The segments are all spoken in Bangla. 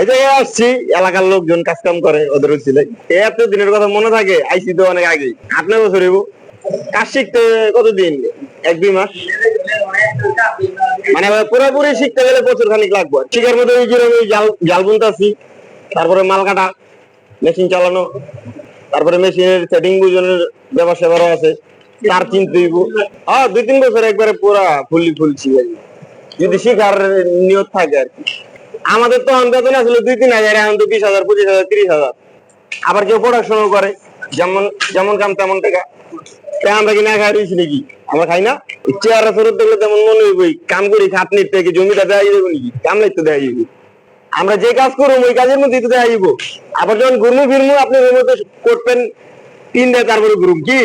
এই আসছি, এলাকার লোকজন কাজ কাম করে ওদের ছিল এত দিনের কথা মনে থাকে আইসি তো অনেক আগে। বছর হইব। কাজ শিখতে কতদিন? এক, দুই মাস? মানে পুরোপুরি শিখতে গেলে খানিক লাগবে। মধ্যে ওই জাল তারপরে মাল কাটা, মেশিন চালানো, তারপরে মেশিনের সেটিং বুঝনের ব্যবসা করা আছে, তার চিনতে হইব। হ্যাঁ দুই, তিন বছর একবারে পুরা ফুললি ফুল শিখাই যদি শিখার নিয়ত থাকে আর কি। আমাদের তো বেতন আসলে দুই তিন হাজার, এখন তো বিশ হাজার, পঁচিশ হাজার, তিরিশ হাজার। আবার কেউ পড়াশোনা করে, যেমন যেমন কাম তেমন টাকা। আমরা কি খাই রয়েছি নাকি? আমরা খাই না? চেয়ার ফেরত দেখলে তেমন মনে হইবই কাম করি খাটনির থেকে জমিটা দেওয়া যাবে নাকি? কাম নাই তো দেওয়া যাবে আমরা যে কাজ করব, ওই কাজের মধ্যে তো দেওয়া যাব আবার যখন ঘুরমু ফিরমু, আপনি ওর মধ্যে করবেন, তিন দেয় তারপরে ঘুরুম, কি?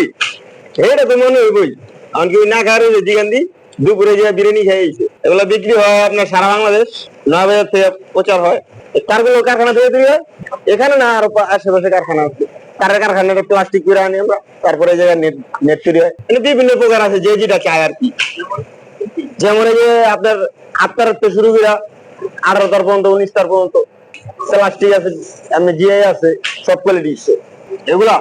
এটা তো মনে হইবই। এমনকি ওই না খাওয়ার রয়েছে, জিগান দি, দুপুরে যে বিরিয়ানি খাইছে এগুলো বিক্রি হয় আপনার সারা বাংলাদেশ। নয় বাজার থেকে প্রচার হয়। কারগুলো কারখানা এখানে না, আর আশেপাশে কারখানা আছে। প্লাস্টিক করে আনি আমরা। তারপরে জায়গায় নেট তৈরি হয়। মানে বিভিন্ন প্রকার আছে, যে যেটা চায় আর কি। যেমন এই যে আপনার আটটার থেকে শুরু করে আঠারো তার পর্যন্ত, উনিশ তার পর্যন্ত প্লাস্টিক আছে, এমনি জিআই আছে, সব কোয়ালিটি এগুলা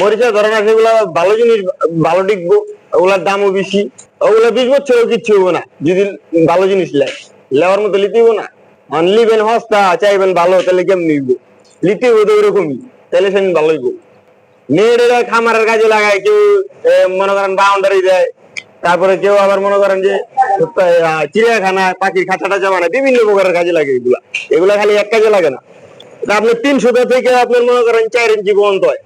মরিচের ধরেন আছে, এগুলা ভালো জিনিস, ভালো টিকবো ওগুলার দামও বেশি। ওগুলা বিশ বছরও কিচ্ছু হব না, যদি ভালো জিনিস লেয় লেওয়ার মতো লিতে হইবো না। অন লিবেন হস্তা, চাইবেন ভালো, তাহলে কেমন নিব লিতে হইব তো ওরকমই, তাহলে সেদিন ভালো হইব। মেয়েরা খামারের কাজে লাগায়, কেউ মনে করেন বাউন্ডারি দেয়, তারপরে কেউ আবার মনে করেন যে চিড়িয়াখানা, পাখির খাঁচাটা জমা না বিভিন্ন প্রকারের কাজে লাগে এগুলা। এগুলা খালি এক কাজে লাগে না। আপনি তিনশো থেকে আপনার মনে করেন চার ইঞ্চি পর্যন্ত হয়।